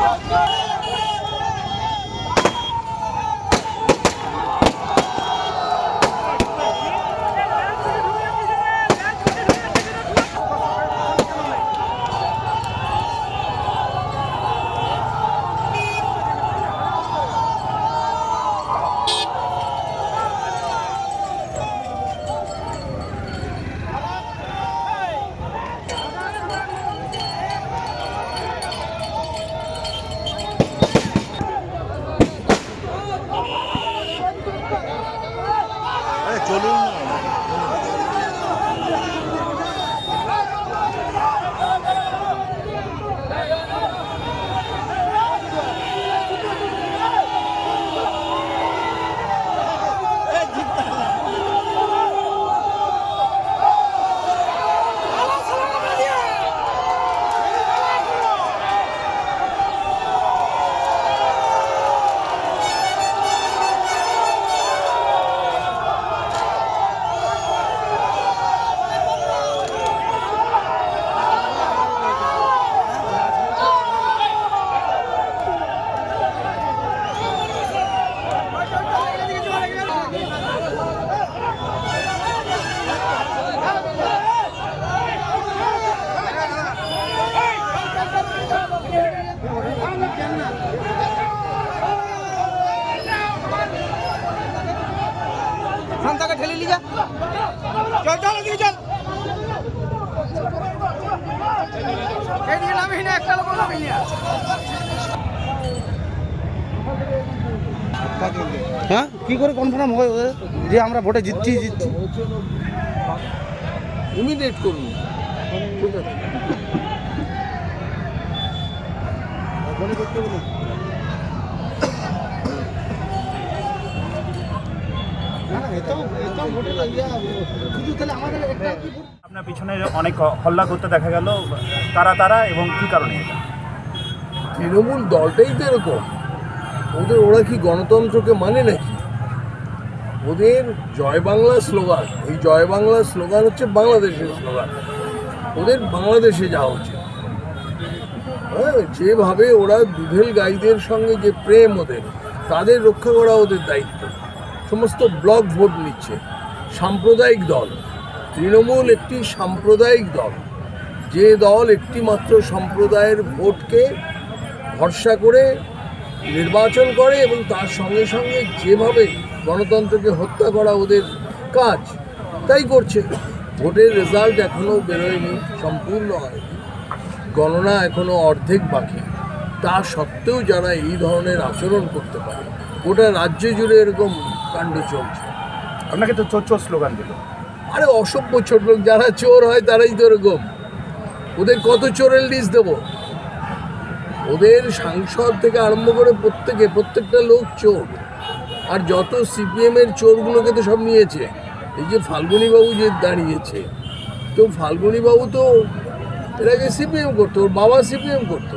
Let's go! Antônio চল চল এদিকে চল। এদিকে নামিস না একটা লোক নামিস না। হ্যাঁ? কি করে কনফার্ম হয় ওদের? যে আমরা ভোটে জিতছি জিতছি। ইমিডিয়েট করুন। ঠিক আছে। আপনার পিছনে অনেক হল্লা করতে দেখা গেল তারা তারা এবং কি কারণে এটা? তৃণমূল দলটাই তো এরকম। ওদের ওরা কি গণতন্ত্রকে মানে নাকি? ওদের জয় বাংলা স্লোগান এই জয় বাংলা স্লোগান হচ্ছে বাংলাদেশের স্লোগান। ওদের বাংলাদেশে যাওয়া উচিত। হ্যাঁ যেভাবে ওরা দুধেল গাইদের সঙ্গে যে প্রেম ওদের তাদের রক্ষা করা ওদের দায়িত্ব। সমস্ত ব্লক ভোট নিচ্ছে। সাম্প্রদায়িক দল। তৃণমূল একটি সাম্প্রদায়িক দল। যে দল একটি মাত্র সম্প্রদায়ের ভোটকে ভরসা করে নির্বাচন করে এবং তার সঙ্গে সঙ্গে যেভাবে গণতন্ত্রকে হত্যা করা ওদের কাজ, তাই করছে। ভোটের রেজাল্ট এখনও বেরোয়নি, সম্পূর্ণ হয়নি গণনা এখনও অর্ধেক বাকি। তা সত্ত্বেও যারা এই ধরনের আচরণ করতে পারে, গোটা রাজ্য জুড়ে এরকম কাণ্ড চলছে। আপনাকে তো চোর চোর স্লোগান দিল। আরে অসভ্য ছোট লোক যারা চোর হয় তারাই তো এরকম। ওদের কত চোরের লিস্ট দেবো? ওদের সাংসদ থেকে আরম্ভ করে প্রত্যেকে প্রত্যেকটা লোক চোর। আর যত সিপিএম এর চোরগুলোকে তো সব নিয়েছে এই যে ফাল্গুনী বাবু যে দাঁড়িয়েছে তো ফাল্গুনী বাবু তো এর আগে সিপিএম করতো ওর বাবা সিপিএম করতো।